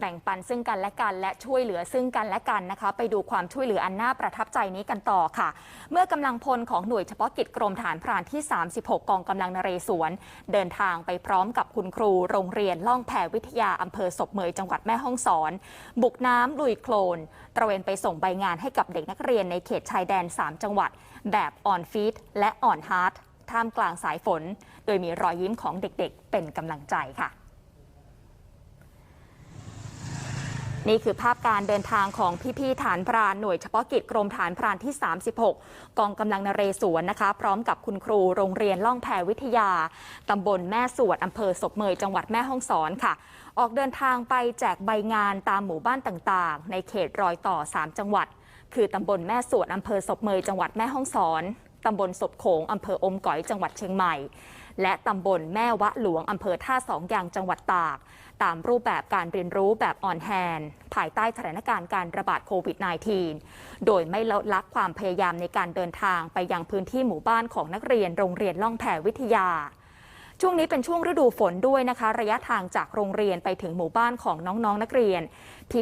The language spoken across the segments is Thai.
แบ่งปันซึ่งกันและกัน และช่วยเหลือซึ่งกันและกันนะคะ ไปดูความช่วยเหลืออันน่าประทับใจนี้กันต่อค่ะ เมื่อกำลังพลของหน่วยเฉพาะกิจกรมฐานพรานที่ 36 กองกำลังนเรศวร เดินทางไปพร้อมกับคุณครู โรงเรียนล่องแพวิทยาอำเภอศพเมยจังหวัดแม่ฮ่องสอน บุกน้ำลุยโคลน ตระเวนไปส่งใบงานให้กับเด็กนักเรียนในเขตชายแดน 3 จังหวัด แบบออนฟีดและออนฮาร์ดท่ามกลางสายฝน โดยมีรอยยิ้มของเด็กๆ เป็นกำลังใจค่ะ นี่คือภาพการเดินทางของพี่ๆฐานพรานหน่วยเฉพาะกิจกรมฐานพรานที่ 36 กองกำลังนเรศวรนะคะ พร้อมกับคุณครูโรงเรียนล่องแพรวิทยาตำบลแม่สวดอำเภอศพเมยจังหวัดแม่ฮ่องสอนค่ะ ออกเดินทางไปแจกใบงานตามหมู่บ้านต่างๆ ในเขตรอยต่อ 3 จังหวัด คือตำบลแม่สวดอำเภอศพเมยจังหวัดแม่ฮ่องสอนตำบลศพโขงอำเภออมก๋อยจังหวัดเชียงใหม่ และตำบลแม่วะหลวงอำเภอท่าสองยางจังหวัดตาก ตามรูปแบบการเรียนรู้แบบออนแฮนภายใต้สถานการณ์การระบาดโควิด -19 โดยไม่ลดละความพยายามในการเดินทางไปยังพื้นที่หมู่บ้านของนักเรียนโรงเรียนล่องแพวิทยา ช่วงนี้เป็นช่วงฤดูฝนด้วยนะคะ ระยะทางจากโรงเรียนไปถึงหมู่บ้านของน้องๆนนักเรียน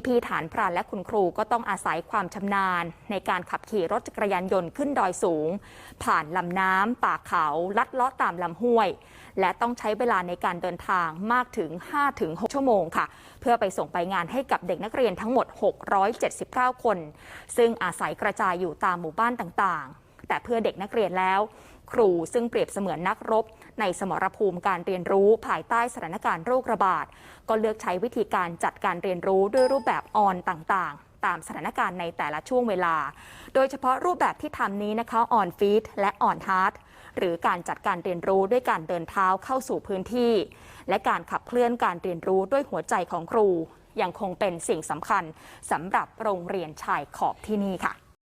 พี่ๆฐานพรานและคุณครูก็ต้องอาศัยความชำนาญ ในการขับขี่รถจักรยานยนต์ขึ้นดอยสูง ผ่านลำน้ำป่าเขาลัดเลาะตามลำห้วย และต้องใช้เวลาในการเดินทางมากถึง 5-6 ชั่วโมงค่ะ เพื่อไปส่งไปงานให้กับเด็กนักเรียนทั้งหมด 679 คน ซึ่งอาศัยกระจายอยู่ตามหมู่บ้านต่างๆ แต่เพื่อเด็กนักเรียนแล้ว ครูซึ่งเปรียบเสมือนนักรบ ในสมรภูมิการเรียนรู้ภายใต้สถานการณ์โรคระบาด ก็เลือกใช้วิธีการจัดการเรียนรู้ด้วยรูปแบบออนต่างๆ ตามสถานการณ์ในแต่ละช่วงเวลา โดยเฉพาะรูปแบบที่ทำนี้นะคะออนฟีดและออนฮาร์ดหรือการจัดการเรียนรู้ด้วยการเดินเท้าเข้าสู่พื้นที่ และการขับเคลื่อนการเรียนรู้ด้วยหัวใจของครู ยังคงเป็นสิ่งสำคัญสำหรับโรงเรียนชายขอบที่นี่ค่ะ